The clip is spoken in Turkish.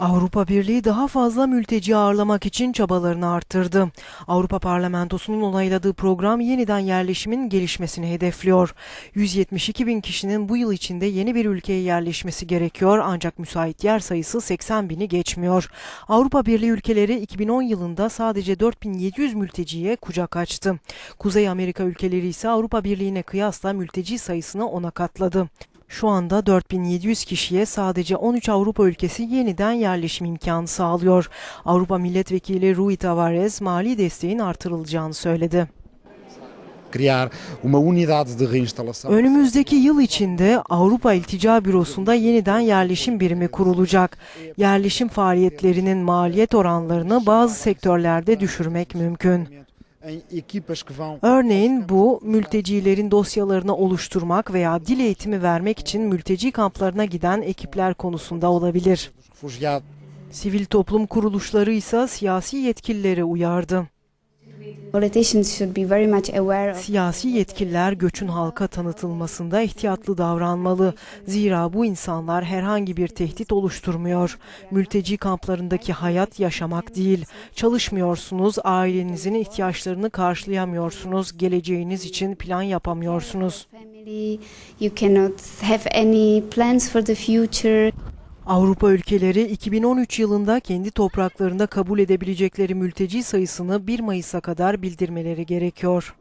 Avrupa Birliği daha fazla mülteci ağırlamak için çabalarını arttırdı. Avrupa Parlamentosu'nun onayladığı program yeniden yerleşimin gelişmesini hedefliyor. 172 bin kişinin bu yıl içinde yeni bir ülkeye yerleşmesi gerekiyor ancak müsait yer sayısı 80 bini geçmiyor. Avrupa Birliği ülkeleri 2010 yılında sadece 4700 mülteciye kucak açtı. Kuzey Amerika ülkeleri ise Avrupa Birliği'ne kıyasla mülteci sayısını ona katladı. Şu anda 4700 kişiye sadece 13 Avrupa ülkesi yeniden yerleşim imkanı sağlıyor. Avrupa Milletvekili Rui Tavares mali desteğin artırılacağını söyledi. Önümüzdeki yıl içinde Avrupa İltica Bürosu'nda yeniden yerleşim birimi kurulacak. Yerleşim faaliyetlerinin maliyet oranlarını bazı sektörlerde düşürmek mümkün. Örneğin bu mültecilerin dosyalarını oluşturmak veya dil eğitimi vermek için mülteci kamplarına giden ekipler konusunda olabilir. Sivil toplum kuruluşları ise siyasi yetkilileri uyardı. Siyasi yetkililer göçün halka tanıtılmasında ihtiyatlı davranmalı. Zira bu insanlar herhangi bir tehdit oluşturmuyor. Mülteci kamplarındaki hayat yaşamak değil. Çalışmıyorsunuz, ailenizin ihtiyaçlarını karşılayamıyorsunuz, geleceğiniz için plan yapamıyorsunuz. You cannot have any plans for the future. Avrupa ülkeleri 2013 yılında kendi topraklarında kabul edebilecekleri mülteci sayısını 1 Mayıs'a kadar bildirmeleri gerekiyor.